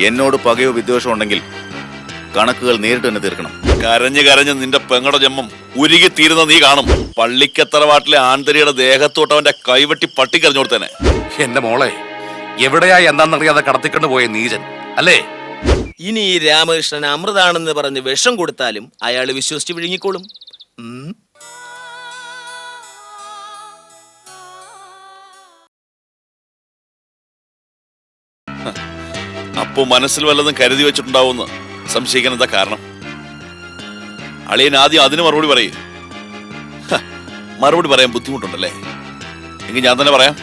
എന്നോട് പകയോ വിദ്വേഷം ഉണ്ടെങ്കിൽ കണക്കുകൾ നേരിട്ട് തന്നെ തീർക്കണം. കരഞ്ഞു കരഞ്ഞ് നിന്റെ പെങ്ങടെ ജന്മം ഉരുകി തീരുന്ന നീ കാണും. പള്ളിക്കത്തറവാട്ടിലെ ആന്തരിയുടെ ദേഹത്തോട്ടവന്റെ കൈവെട്ടി പട്ടിക്കറിഞ്ഞു കൊടുത്തേനെ. എന്റെ മോളെ എവിടെയാ എന്താണെന്നറിയാതെ കടത്തിക്കൊണ്ട് പോയ നീചൻ അല്ലേ? ഇനി ഈ രാമകൃഷ്ണൻ അമൃതാണെന്ന് പറഞ്ഞ് വിഷം കൊടുത്താലും അയാൾ വിശ്വസിച്ച് വിഴുങ്ങിക്കോളും. ഉം. അപ്പോ മനസ്സിൽ വല്ലതും കരുതി വെച്ചിട്ടുണ്ടാവുമെന്ന് സംശയിക്കാൻ എന്താ കാരണം? അളിയൻ ആദ്യം അതിന് മറുപടി പറയും. മറുപടി പറയാൻ ബുദ്ധിമുട്ടുണ്ടല്ലേ? എങ്കിൽ ഞാൻ തന്നെ പറയാം.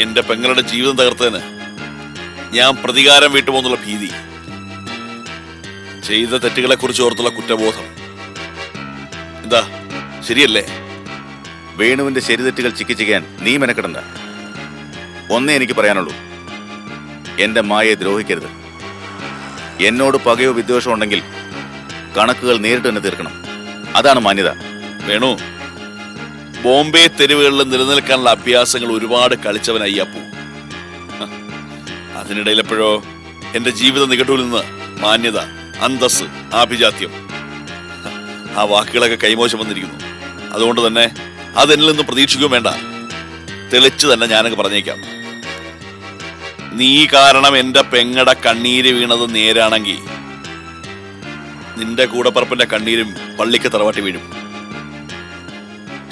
എന്റെ പെങ്ങളുടെ ജീവിതം തകർത്തതിന് ഞാൻ പ്രതികാരം വീട്ടുപോന്നുള്ള ഭീതി. ചെയ്ത തെറ്റുകളെ കുറിച്ച് ഓർത്തുള്ള കുറ്റബോധം. എന്താ ശരിയല്ലേ? വേണുവിന്റെ ശരിതെറ്റുകൾ ചിക്കിച്ചിക്കാൻ നീ മെനക്കെടണ്ട. ഒന്നേ എനിക്ക് പറയാനുള്ളൂ. എന്റെ മായയെ ദ്രോഹിക്കരുത്. എന്നോട് പകയോ വിദ്വേഷമോ ഉണ്ടെങ്കിൽ കണക്കുകൾ നേരിട്ട് തന്നെ തീർക്കണം. അതാണ് മാന്യത. വേണു ബോംബെ തെരുവുകളിൽ നിലനിൽക്കാനുള്ള അഭ്യാസങ്ങൾ ഒരുപാട് കളിച്ചവനായി അപ്പു. അതിനിടയിലെപ്പോഴോ എന്റെ ജീവിത നികട്ടൂരിൽ നിന്ന് മാന്യത അന്തസ് ആഭിജാത്യം. ആ വാക്കുകളൊക്കെ കൈമോശം വന്നിരിക്കുന്നു. അതുകൊണ്ട് തന്നെ അതെന്നിൽ നിന്ന് പ്രതീക്ഷിക്കുകയും വേണ്ട. തെളിച്ചു തന്നെ ഞാനങ്ങ് പറഞ്ഞേക്കാം. നീ കാരണം എന്റെ പെങ്ങടെ കണ്ണീര് വീണത് നേരാണെങ്കിൽ നിന്റെ കൂടപ്പറപ്പിന്റെ കണ്ണീരും പള്ളിക്ക് തറവാട്ടി വീഴും.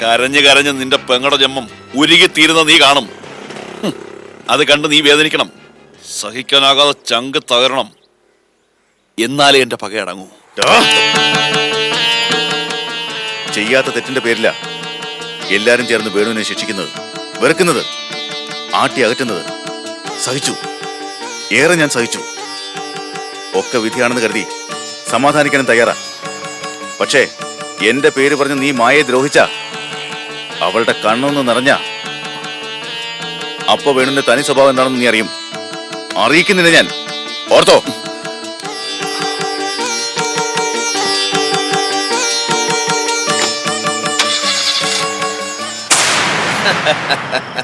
കരഞ്ഞു കരഞ്ഞ് നിന്റെ പെങ്ങടെ ജന്മം ഉരുകി തീരുന്ന നീ കാണും. അത് കണ്ട് നീ വേദനിക്കണം. സഹിക്കാനാകാതെ ചങ്ക് തകരണം. എന്നാലേ എന്റെ പകയടങ്ങൂ! ചെയ്യാത്ത തെറ്റിന്റെ പേരില എല്ലാരും ചേർന്ന് വേണുവിനെ ശിക്ഷിക്കുന്നത് വെറുക്കുന്നത് ആട്ടി അകറ്റുന്നത്. സഹിച്ചു. ഏറെ ഞാൻ സഹിച്ചു. ഒക്കെ വിധിയാണെന്ന് കരുതി സമാധാനിക്കാനും തയ്യാറാ. പക്ഷേ എന്റെ പേര് പറഞ്ഞ് നീ മായയെ ദ്രോഹിച്ച അവളുടെ കണ്ണൊന്ന് നിറഞ്ഞ അപ്പൊ വേണുവിന്റെ തനി സ്വഭാവം എന്താണെന്ന് നീ അറിയും. അറിയിക്കുന്നില്ല ഞാൻ. ഓർത്തോ?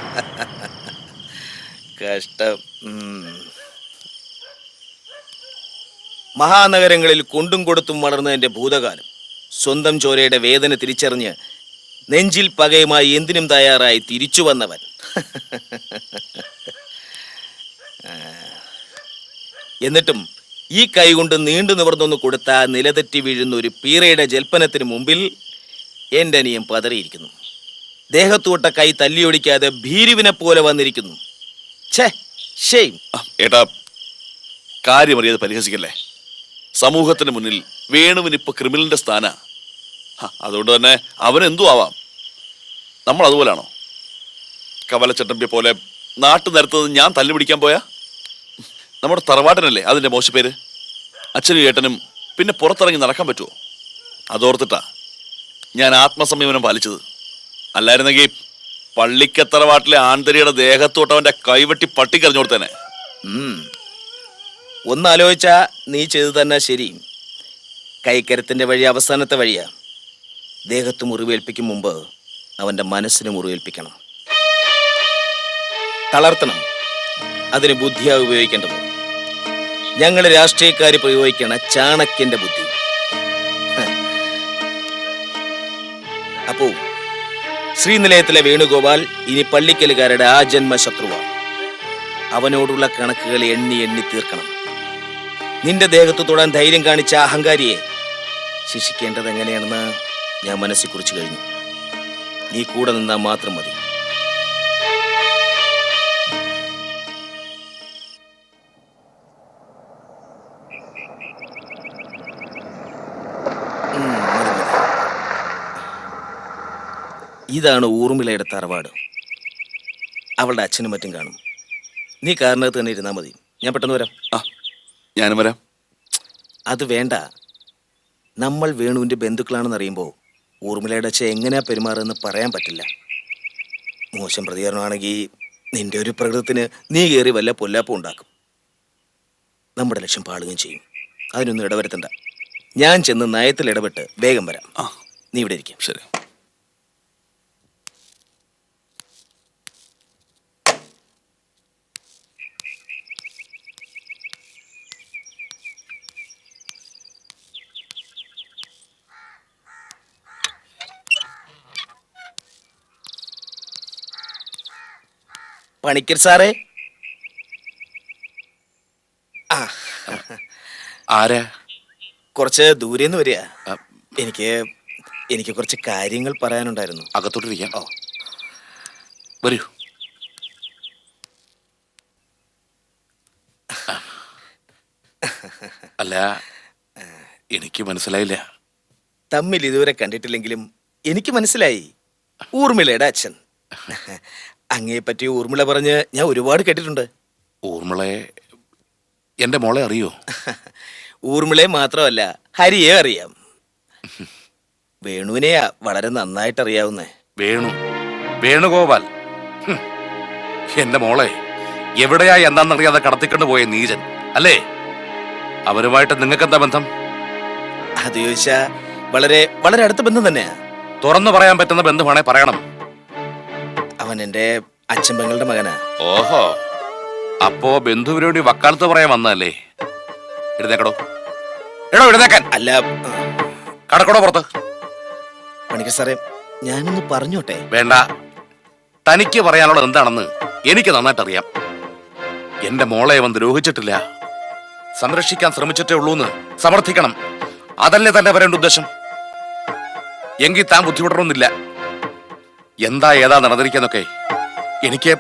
കഷ്ടം. മഹാനഗരങ്ങളിൽ കൊണ്ടും കൊടുത്തും വളർന്നതിന്റെ ഭൂതകാലം. സ്വന്തം ചോരയുടെ വേദന തിരിച്ചറിഞ്ഞ് നെഞ്ചിൽ പകയുമായി എന്തിനും തയ്യാറായി തിരിച്ചു വന്നവൻ. എന്നിട്ടും ഈ കൈകൊണ്ട് നീണ്ടു നിവർന്നൊന്ന് കൊടുത്ത നിലതെറ്റി വീഴുന്ന ഒരു പീറയുടെ ജൽപ്പനത്തിന് മുമ്പിൽ എന്റെ അനിയം പതറിയിരിക്കുന്നു. ദേഹത്തുവിട്ട കൈ തല്ലിയൊടിക്കാതെ ഭീരുവിനെ പോലെ വന്നിരിക്കുന്നു. ഏട്ടാ കാര്യമറിയാതെ പരിഹസിക്കല്ലേ? സമൂഹത്തിന് മുന്നിൽ വേണുവിന് ഇപ്പൊ ക്രിമിനലിന്റെ സ്ഥാന. അതുകൊണ്ട് തന്നെ അവൻ എന്തു ആവാം. നമ്മൾ അതുപോലാണോ? കവലച്ചട്ടമ്പിയെ പോലെ നാട്ടു നിരത്തുന്നത് ഞാൻ തല്ലുപിടിക്കാൻ പോയാ? നമ്മുടെ തറവാട്ടനല്ലേ അതിന്റെ മോശപ്പേര് അച്ഛനും ഏട്ടനും പിന്നെ പുറത്തിറങ്ങി നടക്കാൻ പറ്റുമോ അതോർത്തിട്ടാ ഞാൻ ആത്മസംയമനം പാലിച്ചത്. അല്ലായിരുന്നെങ്കിൽ പള്ളിക്കത്തറവാട്ടിലെ ആന്തരിയുടെ ദേഹത്തോട്ട് അവന്റെ കൈവെട്ടി പട്ടിക്കറിഞ്ഞു ഉം. ഒന്നാലോചിച്ചാ നീ ചെയ്തു തന്നെ ശരി. കൈക്കരത്തിന്റെ വഴി അവസാനത്തെ വഴിയാ. ദേഹത്ത് മുറിവേൽപ്പിക്കും മുമ്പ് അവന്റെ മനസ്സിന് മുറിവേൽപ്പിക്കണം. തളർത്തണം. അതിന് ബുദ്ധിയാ ഉപയോഗിക്കേണ്ടത്. ഞങ്ങൾ രാഷ്ട്രീയക്കാർ പ്രയോഗിക്കണ ചാണക്യന്റെ ബുദ്ധി. ശ്രീനിലയത്തിലെ വേണുഗോപാൽ ഇനി പള്ളിക്കലുകാരുടെ ആ ജന്മശത്രുവാണ് അവനോടുള്ള കണക്കുകൾ എണ്ണി എണ്ണി തീർക്കണം. നിന്റെ ദേഹത്ത് തൊടാൻ ധൈര്യം കാണിച്ച അഹങ്കാരിയെ ശിക്ഷിക്കേണ്ടത് എങ്ങനെയാണെന്ന് ഞാൻ മനസ്സിൽ കുറിച്ചു കഴിഞ്ഞു. നീ കൂടെ നിന്നാൽ മാത്രം മതി. ഇതാണ് ഊർമിളയുടെ തറവാട്. അവളുടെ അച്ഛനും മറ്റും കാണും. നീ കാറിനകത്ത് തന്നെ ഇരുന്നാൽ മതി. ഞാൻ പെട്ടെന്ന് വരാം. ആ ഞാനും വരാം. അത് വേണ്ട. നമ്മൾ വേണുവിന്റെ ബന്ധുക്കളാണെന്ന് അറിയുമ്പോൾ ഊർമിളയുടെ അച്ഛൻ എങ്ങനെയാ പെരുമാറുമെന്ന് പറയാൻ പറ്റില്ല. മോശം പ്രതികരണമാണെങ്കിൽ നിന്റെ ഒരു പ്രകൃതത്തിന് നീ കയറി വല്ല പൊല്ലാപ്പം ഉണ്ടാക്കും. നമ്മുടെ ലക്ഷ്യം പാടുകയും ചെയ്യും. അതിനൊന്നും ഇടവരുത്തണ്ട. ഞാൻ ചെന്ന് നയത്തിൽ ഇടപെട്ട് വേഗം വരാം. ആ. നീ ഇവിടെ ഇരിക്കും. ശരി. പണിക്കർ സാറേ. ആ. ആരാ? കുറച്ച് ദൂരെ നിന്ന് വരിക എനിക്ക് എനിക്ക് കുറച്ച് കാര്യങ്ങൾ പറയാനുണ്ടായിരുന്നു. അകത്തോട്ടിരിക്കാം. ഓ. വരൂ. അല്ല എനിക്ക് മനസ്സിലായില്ല. തമ്മിൽ ഇതുവരെ കണ്ടിട്ടില്ലെങ്കിലും എനിക്ക് മനസ്സിലായി. ഊർമിളയുടെ അച്ഛൻ. അങ്ങയെ പറ്റി ഊർമിള പറഞ്ഞ് ഞാൻ ഒരുപാട് കേട്ടിട്ടുണ്ട്. ഊർമിളയെ എന്റെ മോളെ അറിയോ? ഊർമിളയെ മാത്രമല്ല ഹരിയെ അറിയാം. വേണുവിനെയാ വളരെ നന്നായിട്ട് അറിയാവുന്നേ. വേണു വേണുഗോപാൽ. ഹും. എന്റെ മോളെ എവിടെയാ എന്താണെന്നറിയാതെ കടത്തിക്കൊണ്ട് പോയ നീചൻ അല്ലേ? അവരുമായിട്ട് നിങ്ങൾക്കെന്താ ബന്ധം? അത് ചോദിച്ചാ വളരെ വളരെ അടുത്ത ബന്ധം തന്നെയാ. തുറന്നു പറയാൻ പറ്റുന്ന ബന്ധമാണെ പറയണം. അവൻ എന്റെ അച്ഛൻ പെങ്ങളുടെ മകനാ. ഓഹോ. അപ്പോ ബന്ധുവിനോട് വക്കാലത്ത് പറയാൻ വന്നല്ലേ എഴുന്നേക്കടോ. എടോ എഴുന്നേക്കാൻ. അല്ല കടക്കടോ പുറത്ത്. പണിക്കർ സാറേ ഞാനൊന്ന് പറഞ്ഞോട്ടെ? വേണ്ട. തനിക്ക് പറയാനുള്ളത് എന്താണെന്ന് എനിക്ക് നന്നായിട്ട് അറിയാം എന്റെ മോളെ അവൻ ദ്രോഹിച്ചിട്ടില്ല. സംരക്ഷിക്കാൻ ശ്രമിച്ചിട്ടേ ഉള്ളൂന്ന് സമർത്ഥിക്കണം. അതല്ലേ തന്നെ വരേണ്ട ഉദ്ദേശം? എങ്കിൽ താൻ ബുദ്ധിമുട്ടണമെന്നില്ല എന്താ ഏതാ നടന്നിരിക്കുന്നൊക്കെ എനിക്ക്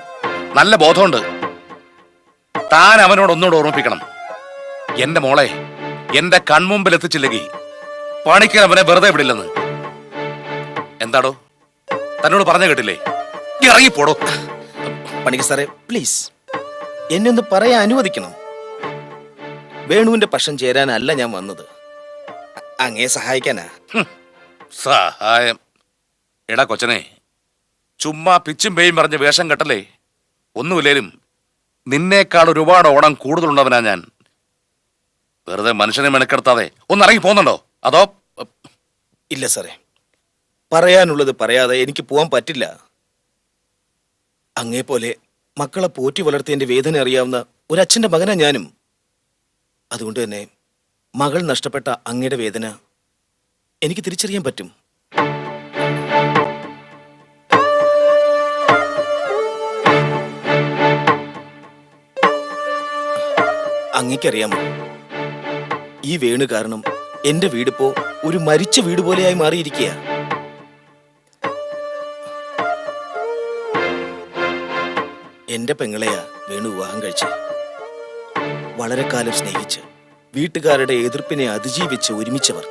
നല്ല ബോധമുണ്ട്. താൻ അവനോട് ഒന്നുകൂടെ ഓർമ്മിപ്പിക്കണം. എന്റെ മോളെ എന്റെ കൺമുമ്പിൽ എത്തിച്ചില്ലെങ്കിൽ പണിക്കൻ അവനെ വെറുതെ വിടില്ലെന്ന്. എന്താടോ? തന്നോട് പറഞ്ഞു കേട്ടില്ലേ? ഇറങ്ങിപ്പോടോ. പണിക്ക് സാറേ പ്ലീസ്. എന്നെ ഒന്ന് പറയാൻ അനുവദിക്കണം? വേണുവിന്റെ പക്ഷം ചേരാനല്ല ഞാൻ വന്നത്. അങ്ങേ സഹായിക്കാനാ. സഹായം. എടാ കൊച്ചനെ ചുമ്മാ പിച്ചും പേയും പറഞ്ഞ് വേഷം കെട്ടല്ലേ? ഒന്നുമില്ലേലും നിന്നേക്കാൾ ഒരുപാട് ഓണം കൂടുതലുണ്ടവനാ ഞാൻ. വെറുതെ മനുഷ്യനെ മെനക്കെടുത്താതെ. ഒന്ന് ഇറങ്ങി പോകുന്നുണ്ടോ? അതോ ഇല്ല സാറേ. പറയാനുള്ളത് പറയാതെ എനിക്ക് പോകാൻ പറ്റില്ല. അങ്ങേ പോലെ മക്കളെ പോറ്റി വളർത്തിയതിന്റെ വേദന അറിയാവുന്ന ഒരു അച്ഛന്റെ മകനാ ഞാനും. അതുകൊണ്ട് തന്നെ മകൾ നഷ്ടപ്പെട്ട അങ്ങയുടെ വേദന എനിക്ക് തിരിച്ചറിയാൻ പറ്റും. അങ്ങേക്കറിയാമോ? ഈ വേണു കാരണം എന്റെ വീടിപ്പോ ഒരു മരിച്ച വീട് പോലെയായി മാറിയിരിക്കുക എന്റെ പെങ്ങളെയാ വേണു വിവാഹം കഴിച്ച്. വളരെ കാലം സ്നേഹിച്ച് വീട്ടുകാരുടെ എതിർപ്പിനെ അതിജീവിച്ച് ഒരുമിച്ചവർ.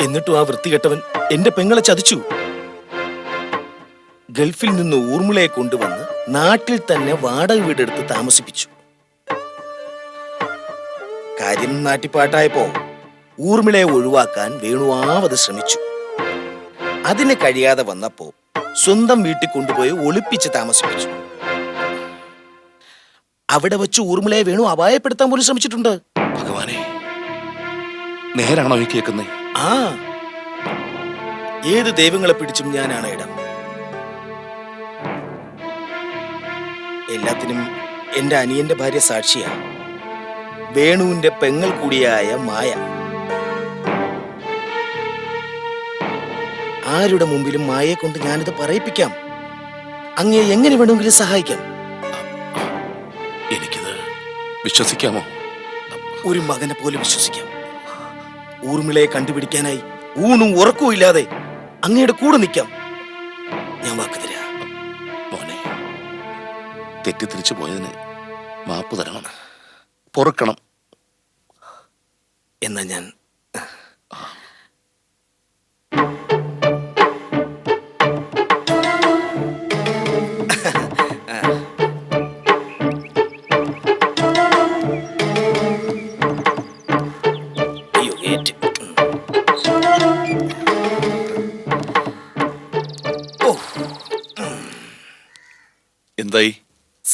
എന്നിട്ടും ആ വൃത്തികെട്ടവൻ എന്റെ പെങ്ങളെ ചതിച്ചു. ഗൾഫിൽ നിന്ന് ഊർമിളയെ കൊണ്ടുവന്ന് നാട്ടിൽ തന്നെ വാടക വീടെടുത്ത് താമസിപ്പിച്ചു. കാര്യം നാട്ടിപ്പാട്ടായപ്പോ ഊർമിളയെ ഒഴിവാക്കാൻ വേണുവാവത് ശ്രമിച്ചു. അതിന് കഴിയാതെ വന്നപ്പോ സ്വന്തം വീട്ടിൽ കൊണ്ടുപോയി ഒളിപ്പിച്ച് താമസിപ്പിച്ചു. അവിടെ വെച്ച് ഊർമിളയെ വേണു അപായപ്പെടുത്താൻ പോലും ശ്രമിച്ചിട്ടുണ്ട്. ഭഗവാനെ നേരാണോ ഈ കേൾക്കുന്നത് ആ ഏത് ദൈവങ്ങളെ പിടിച്ചും ഞാനാണ് ഇടം. എല്ലാത്തിനും എന്റെ അനിയന്റെ ഭാര്യ സാക്ഷിയാണ് വേണുവിന്റെ പെങ്ങൾ കൂടിയായ മായ. ആരുടെ മുമ്പിലും മായയെ കൊണ്ട് ഞാനിത് പറയിപ്പിക്കാം? അങ്ങേ എങ്ങനെ വേണമെങ്കിലും സഹായിക്കാം? എനിക്കിത് വിശ്വസിക്കാമോ? ഒരു മകനെ പോലെ വിശ്വസിക്കാം. ഊർമിളയെ കണ്ടുപിടിക്കാനായി ഊണും ഉറക്കവും ഇല്ലാതെ അങ്ങയുടെ കൂടെ നിൽക്കാം. തെറ്റിദ്ധരിച്ചു പോയതിന് മാപ്പ് തരണം. പൊറുക്കണം. എന്നാൽ ഞാൻ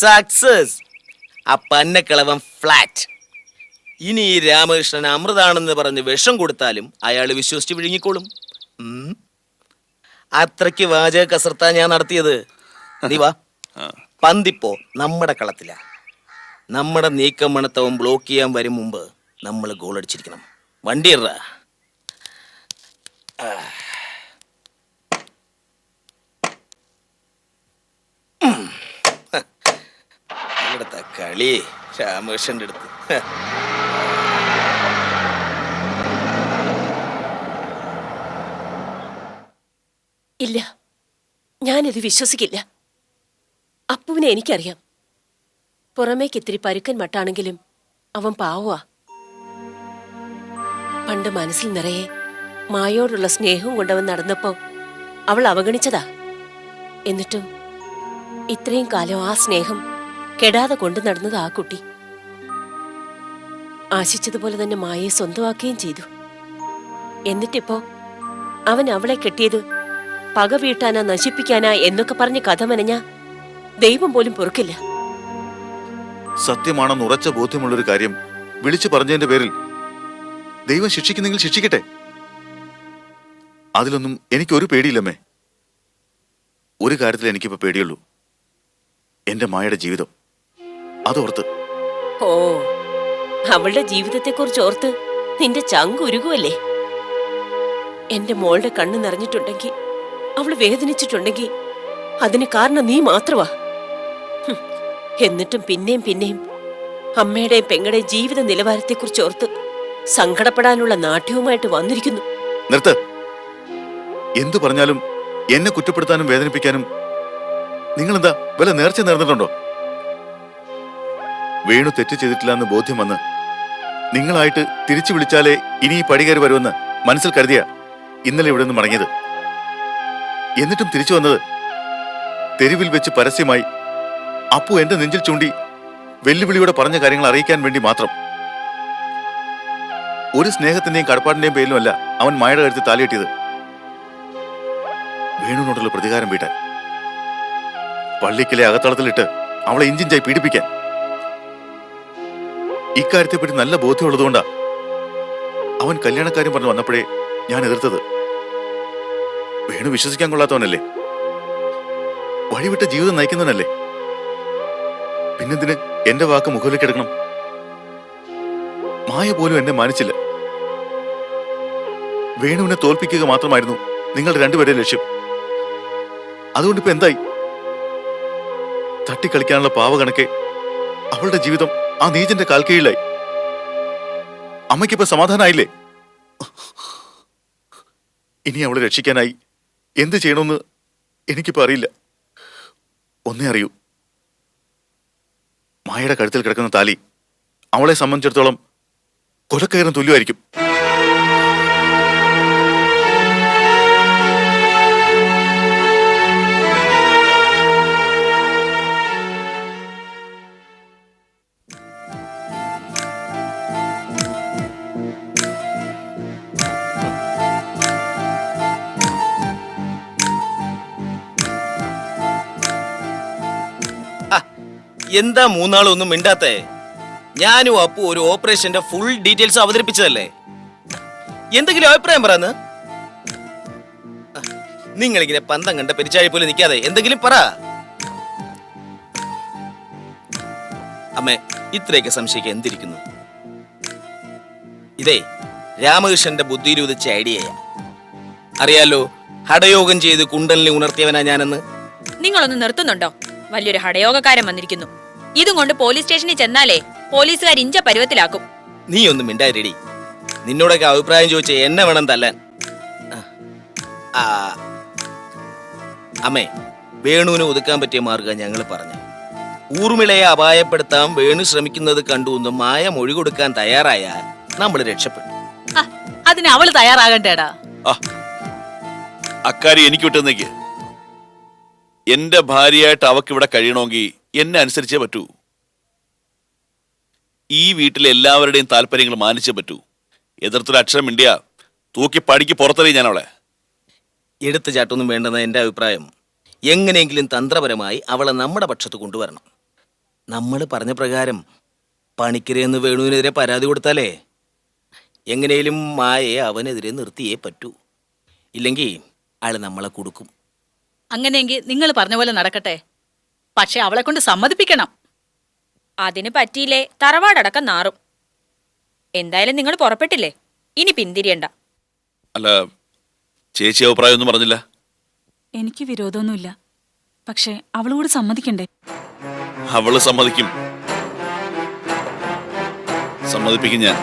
സക്സസ് ആ പന്നക്കിളവൻ ഫ്ലാറ്റ് ഇനി ഈ രാമകൃഷ്ണൻ അമൃതാണെന്ന് പറഞ്ഞ് വിഷം കൊടുത്താലും അയാൾ വിശ്വസിച്ച് വിഴുങ്ങിക്കോളും. അത്രയ്ക്ക് വാചക കസർത്താ ഞാൻ നടത്തിയത്. നീ വാ. പന്തിപ്പോ നമ്മുടെ കളത്തില. നമ്മുടെ നീക്കം മണത്തവൻ ബ്ലോക്ക് ചെയ്യാൻ വരും മുമ്പ് നമ്മൾ ഗോൾ അടിച്ചിരിക്കണം. വണ്ടി ഇറ. കളി രാമകൃഷ്ണന്റെ അടുത്ത്. ഇല്ല. ഞാനിത് വിശ്വസിക്കില്ല. അപ്പുവിനെ എനിക്കറിയാം. പുറമേക്ക് ഇത്തിരി പരുക്കൻ മട്ടാണെങ്കിലും അവൻ പാവുവാ. പണ്ട് മനസ്സിൽ നിറയെ മായോടുള്ള സ്നേഹവും കൊണ്ടവൻ നടന്നപ്പോ അവൾ അവഗണിച്ചതാ. എന്നിട്ടും ഇത്രയും കാലം ആ സ്നേഹം കെടാതെ കൊണ്ടു നടന്നത് ആ കുട്ടി. ആശിച്ചതുപോലെ തന്നെ മായയെ സ്വന്തമാക്കുകയും ചെയ്തു. എന്നിട്ടിപ്പോ അവൻ അവളെ കെട്ടിയത് പക വീട്ടാനാ നശിപ്പിക്കാനാ എന്നൊക്കെ പറഞ്ഞ് കഥ മെനഞ്ഞ ദൈവം പോലും പൊറുക്കില്ല. സത്യമാണെന്ന് ഉറച്ച ബോധ്യമുള്ളൊരു കാര്യം വിളിച്ചു പറഞ്ഞതിന്റെ പേരിൽ ദൈവം ശിക്ഷിക്കുന്നെങ്കിൽ ശിക്ഷിക്കട്ടെ. അതിലൊന്നും എനിക്കൊരു പേടിയില്ലമ്മേ. ഒരു കാര്യത്തിൽ എനിക്കിപ്പോ പേടിയുള്ളൂ. എന്റെ മായയുടെ ജീവിതം. അതോർത്ത്. ഓ അവളുടെ ജീവിതത്തെക്കുറിച്ച് ഓർത്ത് നിന്റെ ചങ്ക് ഉരുകുമല്ലേ എന്റെ മോളുടെ കണ്ണ് നിറഞ്ഞിട്ടുണ്ടെങ്കിൽ അവൾ വേദനിച്ചിട്ടുണ്ടെങ്കിൽ അതിന് കാരണം നീ മാത്രമാ എന്നിട്ടും പിന്നെയും പിന്നെയും അമ്മയുടെയും പെങ്ങളുടെയും ജീവിത നിലവാരത്തെക്കുറിച്ച് ഓർത്ത് സങ്കടപ്പെടാനുള്ള നാട്യവുമായിട്ട് വന്നിരിക്കുന്നു. നിർത്ത്. എന്തു പറഞ്ഞാലും എന്നെ കുറ്റപ്പെടുത്താനും വേദനിപ്പിക്കാനും നിങ്ങളെന്താ വല്ല നേർച്ച നേർന്നിട്ടുണ്ടോ? വേണു തെറ്റ് ചെയ്തിട്ടില്ല എന്ന് ബോധ്യം വന്ന് നിങ്ങളായിട്ട് തിരിച്ചു വിളിച്ചാലേ ഇനി ഈ പടി കയറി വരുമെന്ന് മനസ്സിൽ കരുതിയ ഇന്നലെ ഇവിടെ നിന്ന് മടങ്ങിയത്. എന്നിട്ടും തിരിച്ചു വന്നത് തെരുവിൽ വെച്ച് പരസ്യമായി അപ്പു എന്റെ നെഞ്ചിൽ ചൂണ്ടി വെല്ലുവിളിയോടെ പറഞ്ഞ കാര്യങ്ങൾ അറിയിക്കാൻ വേണ്ടി മാത്രം. ഒരു സ്നേഹത്തിന്റെയും കടപ്പാടിന്റെയും പേരിലുമല്ല അവൻ മായയുടെ കഴുത്തിൽ താലിയെട്ടിയത് വേണുവിനോടുള്ള പ്രതികാരം വീട്ടാൻ. പള്ളിക്കിലെ അകത്തളത്തിലിട്ട് അവളെ ഇഞ്ചിഞ്ചായി പീഡിപ്പിക്കാൻ. ഇക്കാര്യത്തെപ്പറ്റി നല്ല ബോധ്യമുള്ളതുകൊണ്ടാ അവൻ കല്യാണക്കാര്യം പറഞ്ഞു വന്നപ്പോഴേ ഞാൻ എതിർത്തത്. വേണു വിശ്വസിക്കാൻ കൊള്ളാത്തവനല്ലേ? വഴിവിട്ട ജീവിതം നയിക്കുന്നവനല്ലേ? പിന്നെന്തിന് എന്റെ വാക്ക് മുഖവിലേക്ക് എടുക്കണം? മായ പോലും എന്നെ മാനിച്ചില്ല. വേണുവിനെ തോൽപ്പിക്കുക മാത്രമായിരുന്നു നിങ്ങളുടെ രണ്ടുപേരുടെ ലക്ഷ്യം. അതുകൊണ്ട് ഇപ്പൊ എന്തായി? തട്ടിക്കളിക്കാനുള്ള പാവ കണക്കെ അവളുടെ ജീവിതം ആ നീജന്റെ കാൽക്കീഴിലായി അമ്മയ്ക്കിപ്പോ സമാധാനായില്ലേ? ഇനി അവളെ രക്ഷിക്കാനായി എന്ത് ചെയ്യണമെന്ന് എനിക്കിപ്പോ അറിയില്ല. ഒന്നേ അറിയൂ. മായയുടെ കഴുത്തിൽ കിടക്കുന്ന താലി അവളെ സംബന്ധിച്ചിടത്തോളം കൊലക്കയറും തുല്യമായിരിക്കും. എന്താ മൂന്നാളും ഒന്നും മിണ്ടാത്തേ? ഞാനും അപ്പു ഒരു ഓപ്പറേഷന്റെ ഫുൾ ഡീറ്റെയിൽസ് അവതരിപ്പിച്ചതല്ലേ? എന്തെങ്കിലും അഭിപ്രായം പറയാന്ന് നിങ്ങളിങ്ങനെ പന്തം കണ്ട പെരിച്ചാഴി പോലെ നിൽക്കാതെ എന്തെങ്കിലും പറ. അമ്മേ ഇത്രയൊക്കെ സംശയിക്കാൻ എന്തിരിക്കുന്നു? ഇതേ രാമകൃഷ്ണന്റെ ബുദ്ധി രൂപിച്ച ഐഡിയയാ. അറിയാലോ ഹടയോഗം ചെയ്ത് കുണ്ടലിനെ ഉണർത്തിയവനാ ഞാനെന്ന്. നിങ്ങളൊന്ന് നിർത്തുന്നുണ്ടോ? വലിയൊരു ഹടയോഗക്കാരൻ വന്നിരിക്കുന്നു. ഇതും കൊണ്ട് പോലീസ് സ്റ്റേഷനിൽ ചെന്നാലേ പോലീസുകാർ ഇഞ്ച പരുവത്തിലാക്കും. നീ ഒന്നും മിണ്ടായിരടി നിന്നോടൊക്കെ അഭിപ്രായം ചോദിച്ച എന്നെ വേണം തല്ലാൻ. ആ അമ്മേ വേണുവിനെ ഒതുക്കാൻ പറ്റിയ മാർഗം ഞങ്ങൾ പറഞ്ഞു. ഊർമിളയെ അപായപ്പെടുത്താൻ വേണു ശ്രമിക്കുന്നത് കണ്ടു ഒന്ന് മായ മൊഴി കൊടുക്കാൻ തയ്യാറായാൽ നമ്മൾ രക്ഷപ്പെട്ടു. ആ, അതിന് അവൾ തയ്യാറാകണ്ടേടാ. ആ അക്കാര്യം എനിക്ക് വിട്ടുന്നേക്ക് എന്റെ ഭാര്യയായിട്ട് അവക്കിവിടെ കഴിയണമെങ്കിൽ എന്നെ അനുസരിച്ചേ പറ്റൂ. ഈ വീട്ടിലെ എല്ലാവരുടെയും താല്പര്യങ്ങൾ മാനിച്ചേ പറ്റൂ. എതിർത്തൊരു അക്ഷരം ഇന്ത്യ തൂക്കി പടിക്ക് പുറത്തറിയും ഞാൻ അവളെ എടുത്തു ചാട്ടൊന്നും വേണ്ടെന്ന എന്റെ അഭിപ്രായം. എങ്ങനെയെങ്കിലും തന്ത്രപരമായി അവളെ നമ്മുടെ പക്ഷത്ത് കൊണ്ടുവരണം. നമ്മൾ പറഞ്ഞ പ്രകാരം പണിക്കരെന്ന് വേണുവിനെതിരെ പരാതി കൊടുത്താലേ എങ്ങനെയും മായയെ അവനെതിരെ നിർത്തിയേ പറ്റൂ. ഇല്ലെങ്കിൽ അയാൾ നമ്മളെ കൊടുക്കും. അങ്ങനെയെങ്കിൽ നിങ്ങൾ പറഞ്ഞ പോലെ നടക്കട്ടെ. പക്ഷെ അവളെ കൊണ്ട് സമ്മതിപ്പിക്കണം. അതിന് പറ്റിയില്ലേ? തറവാടക്കം നാറും. എന്തായാലും നിങ്ങൾ പുറപ്പെട്ടില്ലേ? ഇനി പിന്തിരിയണ്ട. അല്ല ചേച്ചി അഭിപ്രായമൊന്നും പറഞ്ഞില്ല. എനിക്ക് വിരോധമൊന്നുമില്ല. പക്ഷെ അവളോട് സമ്മതിക്കണ്ടേ? അവൾ സമ്മതിക്കും. സമ്മതിപ്പിക്കും ഞാൻ.